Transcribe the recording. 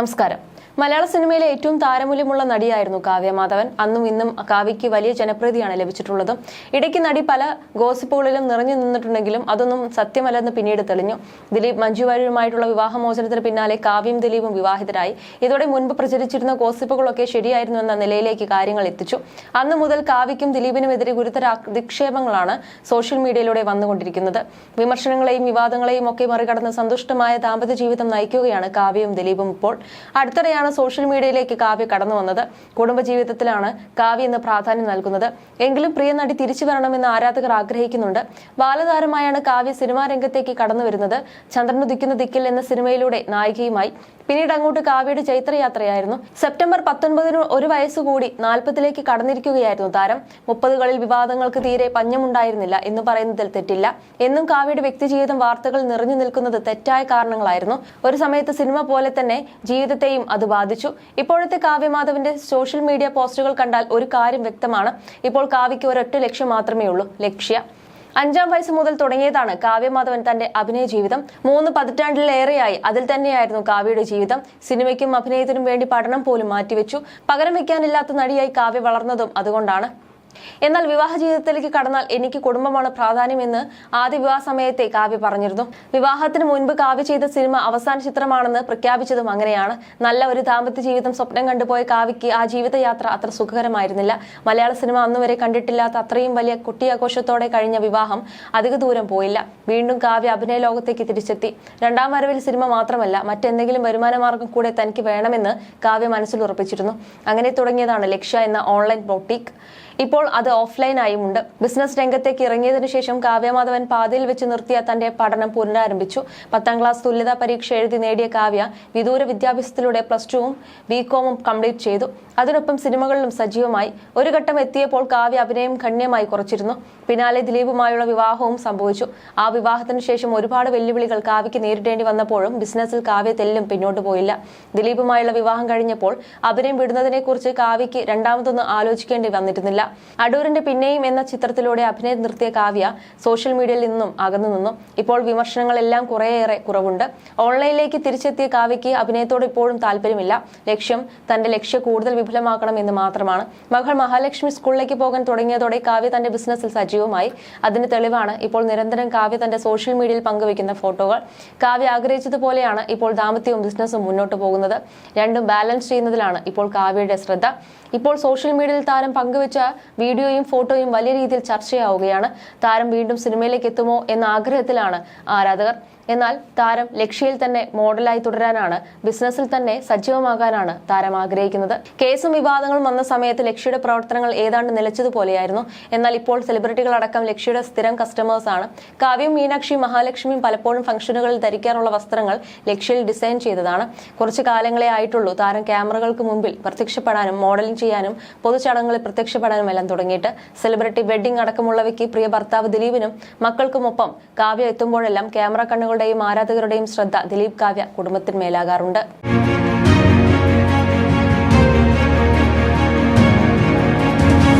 നമസ്കാരം. മലയാള സിനിമയിലെ ഏറ്റവും താരമൂല്യമുള്ള നടിയായിരുന്നു കാവ്യ മാധവൻ. അന്നും ഇന്നും കാവ്യയ്ക്ക് വലിയ ജനപ്രീതിയാണ് ലഭിച്ചിട്ടുള്ളത്. ഇടയ്ക്ക് നടി പല ഗോസിപ്പുകളിലും നിറഞ്ഞു നിന്നിട്ടുണ്ടെങ്കിലും അതൊന്നും സത്യമല്ലെന്ന് പിന്നീട് തെളിഞ്ഞു. ദിലീപ് മഞ്ജു വാര്യരുമായിട്ടുള്ള വിവാഹമോചനത്തിന് പിന്നാലെ കാവ്യം ദിലീപും വിവാഹിതരായി. ഇതോടെ മുൻപ് പ്രചരിച്ചിരുന്ന ഗോസിപ്പുകളൊക്കെ ശരിയായിരുന്നു എന്ന നിലയിലേക്ക് കാര്യങ്ങൾ എത്തിച്ചു. അന്ന് മുതൽ കാവ്യയ്ക്കും ദിലീപിനുമെതിരെ ഗുരുതര അധിക്ഷേപങ്ങളാണ് സോഷ്യൽ മീഡിയയിലൂടെ വന്നുകൊണ്ടിരിക്കുന്നത്. വിമർശനങ്ങളെയും വിവാദങ്ങളെയും ഒക്കെ മറികടന്ന് സന്തുഷ്ടമായ ദാമ്പത്യ ജീവിതം നയിക്കുകയാണ് കാവ്യയും ദിലീപും ഇപ്പോൾ. അടുത്തിടെയാണ് സോഷ്യൽ മീഡിയയിലേക്ക് കാവ്യ കടന്നു വന്നത്. കുടുംബജീവിതത്തിലാണ് കാവ്യ ഇന്ന് പ്രാധാന്യം നൽകുന്നത്. എങ്കിലും പ്രിയ നടി തിരിച്ചു വരണമെന്ന് ആരാധകർ ആഗ്രഹിക്കുന്നുണ്ട്. ബാലതാരമായാണ് കാവ്യ സിനിമാ രംഗത്തേക്ക് കടന്നു വരുന്നത്. ചന്ദ്രനുദിക്കുന്ന ദിക്കിൽ എന്ന സിനിമയിലൂടെ നായികയുമായി പിന്നീട് അങ്ങോട്ട് കാവ്യയുടെ ചൈത്രയാത്രയായിരുന്നു. സെപ്റ്റംബർ പത്തൊൻപതിന് ഒരു വയസ്സ് വയസ്സുകൂടി നാൽപ്പതിലേക്ക് കടന്നിരിക്കുകയായിരുന്നു താരം. മുപ്പതുകളിൽ വിവാദങ്ങൾക്ക് തീരെ പഞ്ഞമുണ്ടായിരുന്നില്ല എന്ന് പറയുന്നതിൽ തെറ്റില്ല. എന്നും കാവ്യയുടെ വ്യക്തിജീവിതം വാർത്തകൾ നിറഞ്ഞു നിൽക്കുന്നത് തെറ്റായ കാരണങ്ങളായിരുന്നു. ഒരു സമയത്ത് സിനിമ പോലെ തന്നെ ജീവിതത്തെയും അത് ബാധിച്ചു. ഇപ്പോഴത്തെ കാവ്യമാധവന്റെ സോഷ്യൽ മീഡിയ പോസ്റ്റുകൾ കണ്ടാൽ ഒരു കാര്യം വ്യക്തമാണ്. ഇപ്പോൾ കാവ്യയ്ക്ക് ഒരൊറ്റ ലക്ഷ്യം മാത്രമേ ഉള്ളൂ ലക്ഷ്യ. അഞ്ചാം വയസ്സ് മുതൽ തുടങ്ങിയതാണ് കാവ്യമാധവൻ തന്റെ അഭിനയ ജീവിതം. മൂന്ന് പതിറ്റാണ്ടിലേറെയായി അതിൽ തന്നെയായിരുന്നു കാവ്യയുടെ ജീവിതം. സിനിമയ്ക്കും അഭിനയത്തിനും വേണ്ടി പഠനം പോലും മാറ്റിവെച്ചു. പകരം വെക്കാനില്ലാത്ത നടിയായി കാവ്യ വളർന്നതും അതുകൊണ്ടാണ്. എന്നാൽ വിവാഹ ജീവിതത്തിലേക്ക് കടന്നാൽ എനിക്ക് കുടുംബമാണ് പ്രാധാന്യമെന്ന് ആദ്യ വിവാഹ സമയത്തെ കാവ്യ പറഞ്ഞിരുന്നു. വിവാഹത്തിന് മുൻപ് കാവ്യ ചെയ്ത സിനിമ അവസാന ചിത്രമാണെന്ന് പ്രഖ്യാപിച്ചതും അങ്ങനെയാണ്. നല്ല ഒരു ദാമ്പത്യ ജീവിതം സ്വപ്നം കണ്ടുപോയ കാവ്യയ്ക്ക് ആ ജീവിതയാത്ര അത്ര സുഖകരമായിരുന്നില്ല. മലയാള സിനിമ അന്നുവരെ കണ്ടിട്ടില്ലാത്ത അത്രയും വലിയ കുട്ടിയാഘോഷത്തോടെ കഴിഞ്ഞ വിവാഹം അധിക ദൂരം പോയില്ല. വീണ്ടും കാവ്യ അഭിനയ ലോകത്തേക്ക് തിരിച്ചെത്തി. രണ്ടാം വരവിൽ സിനിമ മാത്രമല്ല മറ്റെന്തെങ്കിലും വരുമാനമാർഗം കൂടെ തനിക്ക് വേണമെന്ന് കാവ്യ മനസ്സിൽ ഉറപ്പിച്ചിരുന്നു അങ്ങനെ തുടങ്ങിയതാണ് ലക്ഷ്യ എന്ന ഓൺലൈൻ ബൊട്ടീക്ക്. ഇപ്പോൾ അത് ഓഫ്ലൈനായും ഉണ്ട്. ബിസിനസ് രംഗത്തേക്ക് ഇറങ്ങിയതിനു ശേഷം കാവ്യമാധവൻ പാതയിൽ വെച്ച് നിർത്തിയ തന്റെ പഠനം പുനരാരംഭിച്ചു. പത്താം ക്ലാസ് തുല്യതാ പരീക്ഷ എഴുതി നേടിയ കാവ്യ വിദൂര വിദ്യാഭ്യാസത്തിലൂടെ പ്ലസ് ടുവും ബി കോമും കംപ്ലീറ്റ് ചെയ്തു. അതിനൊപ്പം സിനിമകളിലും സജീവമായി. ഒരു ഘട്ടം എത്തിയപ്പോൾ കാവ്യ അഭിനയം ഗണ്യമായി കുറച്ചിരുന്നു. പിന്നാലെ ദിലീപുമായുള്ള വിവാഹവും സംഭവിച്ചു. ആ വിവാഹത്തിന് ശേഷം ഒരുപാട് വെല്ലുവിളികൾ കാവ്യയ്ക്ക് നേരിടേണ്ടി വന്നപ്പോഴും ബിസിനസ്സിൽ കാവ്യ തെല്ലും പിന്നോട്ട് പോയില്ല. ദിലീപുമായുള്ള വിവാഹം കഴിഞ്ഞപ്പോൾ അഭിനയം വിടുന്നതിനെക്കുറിച്ച് കാവ്യയ്ക്ക് രണ്ടാമതൊന്നും ആലോചിക്കേണ്ടി വന്നിരുന്നില്ല. അടൂരിന്റെ പിന്നെയും എന്ന ചിത്രത്തിലൂടെ അഭിനയം നിർത്തിയ കാവ്യ സോഷ്യൽ മീഡിയയിൽ നിന്നും അകന്നു നിന്നു. ഇപ്പോൾ വിമർശനങ്ങളെല്ലാം കുറേയേറെ കുറവുണ്ട്. ഓൺലൈനിലേക്ക് തിരിച്ചെത്തിയ കാവ്യയ്ക്ക് അഭിനയത്തോട് ഇപ്പോഴും താല്പര്യമില്ല. ലക്ഷ്യം തന്റെ ലക്ഷ്യം കൂടുതൽ വിപുലമാക്കണം എന്ന് മാത്രമാണ്. മകൾ മഹാലക്ഷ്മി സ്കൂളിലേക്ക് പോകാൻ തുടങ്ങിയതോടെ കാവ്യ തന്റെ ബിസിനസ്സിൽ സജീവമായി. അതിന് തെളിവാണ് ഇപ്പോൾ നിരന്തരം കാവ്യ തന്റെ സോഷ്യൽ മീഡിയയിൽ പങ്കുവയ്ക്കുന്ന ഫോട്ടോകൾ. കാവ്യ ആഗ്രഹിച്ചതുപോലെയാണ് ഇപ്പോൾ ദാമ്പത്യവും ബിസിനസ്സും മുന്നോട്ട് പോകുന്നത്. രണ്ടും ബാലൻസ് ചെയ്യുന്നതിലാണ് ഇപ്പോൾ കാവ്യയുടെ ശ്രദ്ധ. ഇപ്പോൾ സോഷ്യൽ മീഡിയയിൽ താരം പങ്കുവച്ച വീഡിയോയും ഫോട്ടോയും വലിയ രീതിയിൽ ചർച്ചയാവുകയാണ്. താരം വീണ്ടും സിനിമയിലേക്ക് എത്തുമോ എന്ന ആഗ്രഹത്തിലാണ് ആരാധകർ. എന്നാൽ താരം ലക്ഷ്യയിൽ തന്നെ മോഡലായി തുടരാനാണ് ബിസിനസ്സിൽ തന്നെ സജീവമാകാനാണ് താരം ആഗ്രഹിക്കുന്നത്. കേസും വിവാദങ്ങളും വന്ന സമയത്ത് ലക്ഷ്യയുടെ പ്രവർത്തനങ്ങൾ ഏതാണ്ട് നിലച്ചതുപോലെയായിരുന്നു. എന്നാൽ ഇപ്പോൾ സെലിബ്രിറ്റികളടക്കം ലക്ഷ്യയുടെ സ്ഥിരം കസ്റ്റമേഴ്സ് ആണ്. കാവ്യം മീനാക്ഷി മഹാലക്ഷ്മിയും പലപ്പോഴും ഫംഗ്ഷനുകളിൽ ധരിക്കാറുള്ള വസ്ത്രങ്ങൾ ലക്ഷ്യയിൽ ഡിസൈൻ ചെയ്തതാണ്. കുറച്ചു കാലങ്ങളെ ആയിട്ടുള്ളൂ താരം ക്യാമറകൾക്ക് മുമ്പിൽ പ്രത്യക്ഷപ്പെടാനും മോഡലിംഗ് ചെയ്യാനും പൊതുചടങ്ങുകളിൽ പ്രത്യക്ഷപ്പെടാനും എല്ലാം തുടങ്ങിയിട്ട്. സെലിബ്രിറ്റി വെഡിംഗ് അടക്കമുള്ളവയ്ക്ക് പ്രിയ ഭർത്താവ് ദിലീപിനും മക്കൾക്കുമൊപ്പം കാവ്യ എത്തുമ്പോഴെല്ലാം ക്യാമറ കണ്ണുകളുടെയും ആരാധകരുടെയും ശ്രദ്ധ ദിലീപ് കാവ്യ കുടുംബത്തിന് കുടുംബത്തിന്മേലാകാറുണ്ട്.